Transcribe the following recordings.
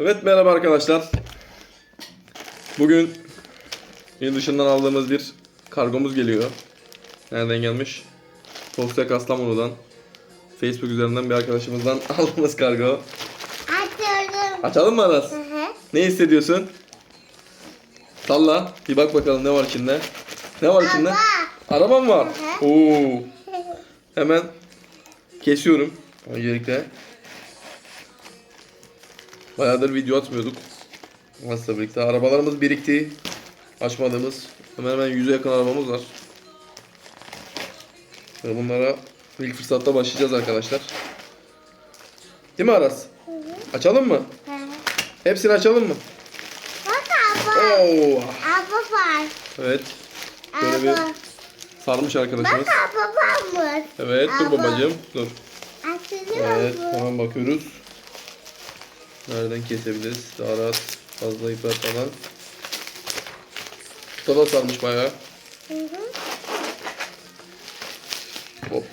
Evet merhaba arkadaşlar. Bugün il dışından aldığımız bir kargomuz geliyor. Nereden gelmiş? Posta Kastamonu'dan. Facebook üzerinden bir arkadaşımızdan aldığımız kargo. Açıyorum. Açalım mı Aras? Hı hı. Ne hissediyorsun? Salla. Bir bak bakalım ne var içinde. Ne var içinde? Araba. Mı var? Hı Oo. Hemen kesiyorum. Öncelikle. Bayağıdır video atmıyorduk. Nasıl birlikte. Arabalarımız birikti. Açmadığımız. Hemen hemen yüze yakın arabamız var. Ve bunlara ilk fırsatta başlayacağız arkadaşlar. Değil mi Aras? Açalım mı? Hepsini açalım mı? Bak. Oo. Araba var. Evet. Böyle bir sarmış arkadaşımız. Bak araba varmış. Evet dur babacığım. Dur. Açılıyor Evet mu? hemen bakıyoruz. Nereden kesebiliriz? Daha rahat fazla yıpratmadan. Kutuda da sarmış bayağı. Hı hı. Hop.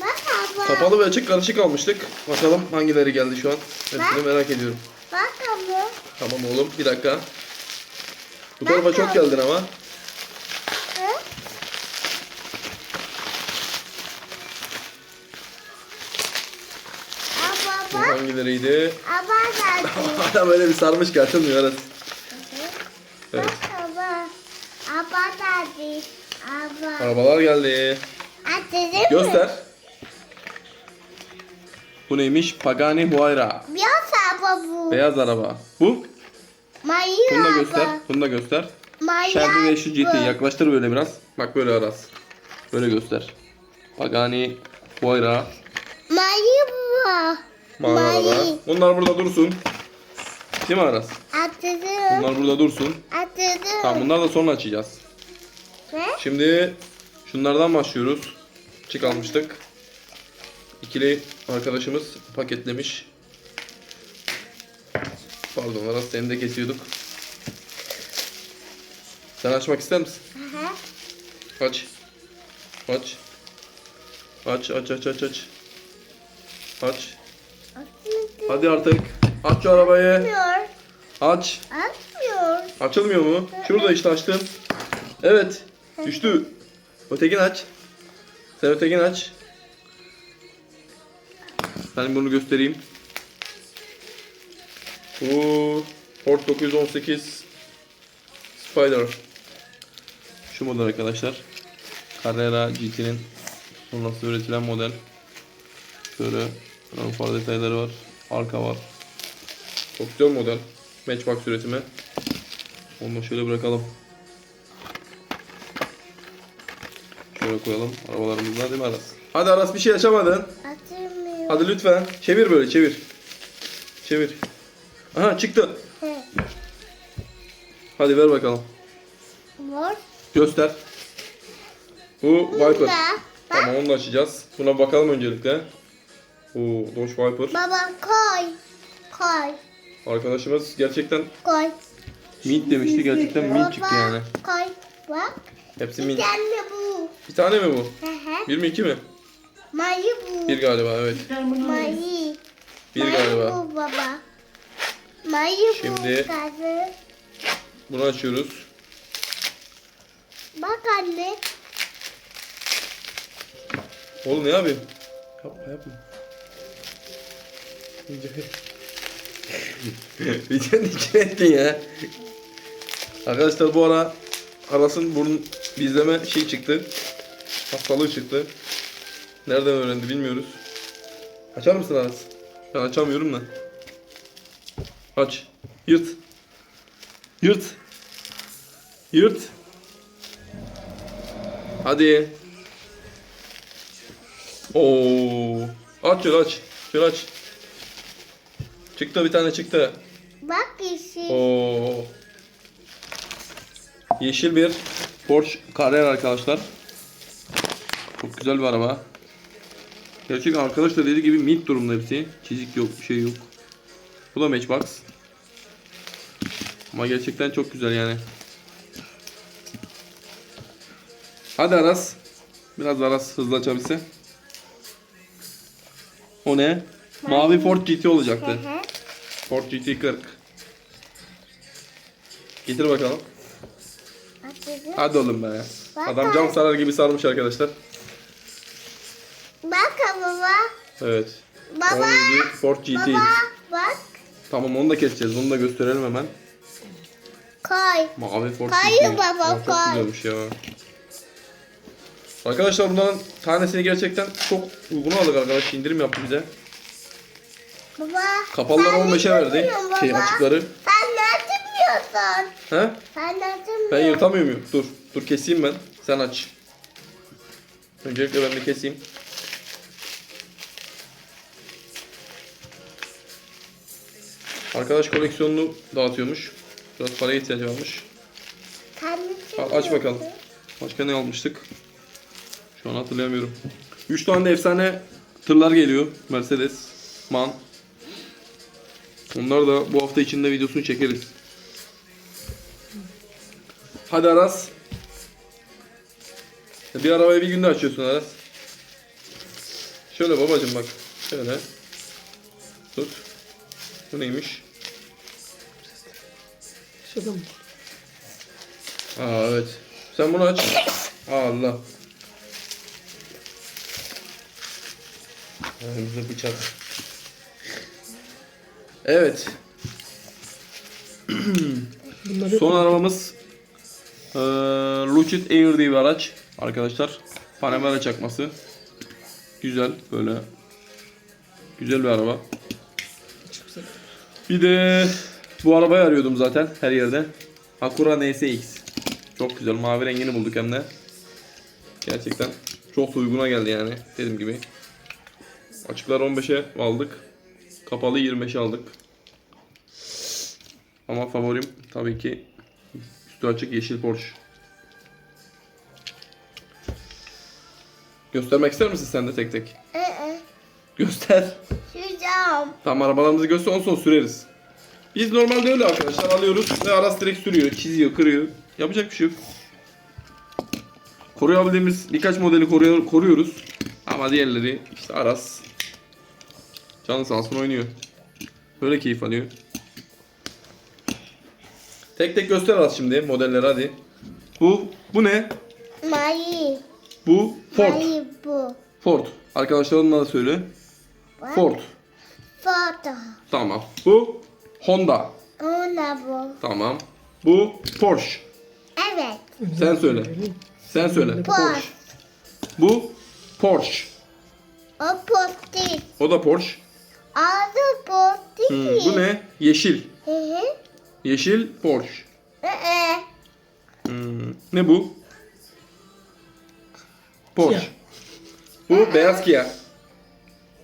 Bak araba. Kapalı ve açık karışık almıştık. Bakalım hangileri geldi şu an. Hepsini merak ediyorum. Bak araba. Tamam oğlum bir dakika. Bu tarafa çok geldin ama. Hangileriydi? Araba geldi. Hala böyle bir sarmış ki açılmıyor arası. Evet. Araba geldi. Araba. Arabalar geldi. Açılır? Göster. Bu neymiş? Pagani Huayra. Beyaz araba bu. Beyaz araba. Bu? Mavi Bunu da araba. göster. Bunu da göster. Shelby ve şu GT. araba. Yaklaştır böyle biraz. Bak böyle Aras. Böyle göster. Pagani Huayra. Mavi bu. Mavi araba. Bunlar burada dursun. Değil mi Aras? Açılır. Bunlar burada dursun. Açılır. Tamam bunlar da sonra açacağız. Ne? Şimdi şunlardan başlıyoruz. Çık almıştık. İkili arkadaşımız paketlemiş. Pardon Aras seni de kesiyorduk. Sen açmak ister misin? Hı. Aç. Aç. Aç aç aç aç aç. Aç. Hadi artık. Aç şu arabayı. Açmıyor. Aç. Açmıyor. Açılmıyor mu? Şurada işte açtım. Evet. Düştü. Ötekini aç. Sen ötekini aç. Ben bunu göstereyim. Bu Ford 918 Spider. Şu model arkadaşlar. Carrera GT'nin sonrası üretilen model. Şöyle ön far detayları var. Arka var. Çok güzel model. Matchbox üretimi. Onu da şöyle bırakalım. Şöyle koyalım arabalarımızdan değil mi Aras? Hadi Aras bir şey açamadın. Açılmıyor. Hadi lütfen. Çevir böyle çevir. Çevir. Aha çıktı. Hı. Hadi ver bakalım. Mor. Göster. Bu Viper. Tamam onu da açacağız. Buna bakalım öncelikle. Oo, Dodge Viper. Baba koy. Koy. Arkadaşımız gerçekten Koy. mint demişti. Gerçekten mint çıktı Baba, yani. Koy. Bak. Hepsi Bir mint. tane bu. Bir tane mi bu? Hı hı. Bir mi iki mi? Mavi bu. Bir galiba evet. Mavi. Bir Mavi galiba. bu baba. Mavi bu. Şimdi- Kızı. Bunu açıyoruz. Bak anne. Oğlum ne yapayım? Yapma yapma. Videonun içine ettin ya. Arkadaşlar bu ara Aras'ın burun bizleme şey çıktı. Hastalığı çıktı. Nereden öğrendi bilmiyoruz. Açar mısın Aras? Ben açamıyorum da. Aç. Yırt. Yırt. Yırt. Hadi. Oo. Aç şöyle aç. Şöyle aç. Çıktı bir tane çıktı. Bak yeşil. Oo. Yeşil bir Porsche Carrera arkadaşlar. Çok güzel bir araba. Gerçekten arkadaş da dediği gibi mint durumda hepsi. Çizik yok, bir şey yok. Bu da Matchbox. Ama gerçekten çok güzel yani. Hadi Aras. Biraz Aras hızlı açabilse. O ne? Mavi Ford GT olacaktı. Hı hı. Ford GT40. Getir bakalım. Açıldı. Hadi oğlum be. Bak Adam cam sarar gibi sarmış arkadaşlar. Bak baba. Evet. Baba. 10. Ford GT. Baba bak. Tamam onu da keseceğiz. Bunu da gösterelim hemen. Koy. Mavi Ford Hayır GT. baba, Aa, Çok koy. güzelmiş ya. Arkadaşlar bunların tanesini gerçekten çok uygun aldık arkadaş. indirim yaptı bize. Baba. Kapalıları sen 15'e ne verdik. Şey açıkları. Sen ne yapıyorsun? He? Sen ne yapıyorsun? Ben yırtamıyor muyum? Dur. Dur keseyim ben. Sen aç. Öncelikle ben bir keseyim. Arkadaş koleksiyonunu dağıtıyormuş. Biraz paraya ihtiyacı varmış. Al, aç bakalım. Başka ne almıştık? Şu an hatırlayamıyorum. 3 tane de efsane tırlar geliyor. Mercedes, MAN. Onları da bu hafta içinde videosunu çekeriz. Hadi Aras. Bir arabayı bir günde açıyorsun Aras. Şöyle babacım bak. Şöyle. Tut. Bu neymiş? Şurada mı? Aa evet. Sen bunu aç. Allah. Önümüzde bıçak. Evet. Son arabamız eee Lucid Air diye bir araç arkadaşlar. Panamera çakması. Güzel böyle. Güzel bir araba. Bir de bu arabayı arıyordum zaten her yerde. Acura NSX. Çok güzel. Mavi rengini bulduk hem de. Gerçekten çok uyguna geldi yani. Dediğim gibi. Açıklar 15'e aldık. Kapalı 25'e aldık. Ama favorim tabii ki üstü açık yeşil Porsche. Göstermek ister misin sen de tek tek? Ee, Göster. Şuracağım. Tamam arabalarımızı göster ondan sonra süreriz. Biz normalde öyle arkadaşlar alıyoruz ve Aras direkt sürüyor, çiziyor, kırıyor. Yapacak bir şey yok. Koruyabildiğimiz birkaç modeli koruyor, koruyoruz. Ama diğerleri işte Aras canı sağ olsun oynuyor. Böyle keyif alıyor. Tek tek göster Aras şimdi modelleri hadi. Bu bu ne? Mayi. Bu Ford. Mayi bu. Ford. Arkadaşlarına da söyle. Bak. Ford. Foto. Tamam. Bu Honda. Ona bu. Tamam. Bu Porsche. Evet. Sen söyle. Sen söyle. Porsche. Bu Porsche. O posti. O da Porsche. Adı posti. Hmm, bu ne? Yeşil. Hı hı. Yeşil Porsche. Hmm, ne bu? Porsche. Kia. Bu beyaz Kia.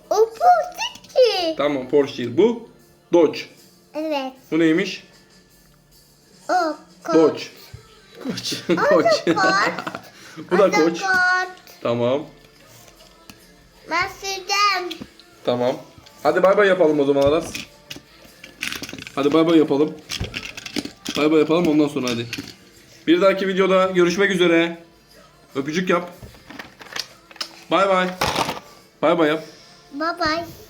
o posti. Tamam Porsche değil. Bu Dodge. Evet. Bu neymiş? O ko. Dodge. Koç. Koç. bu da Koç. Kot. Tamam. Ben süreceğim. Tamam. Hadi bay bay yapalım o zaman Aras. Hadi bay bay yapalım. Bay bay yapalım ondan sonra hadi. Bir dahaki videoda görüşmek üzere. Öpücük yap. Bay bay. Bay bay yap. Bye bye.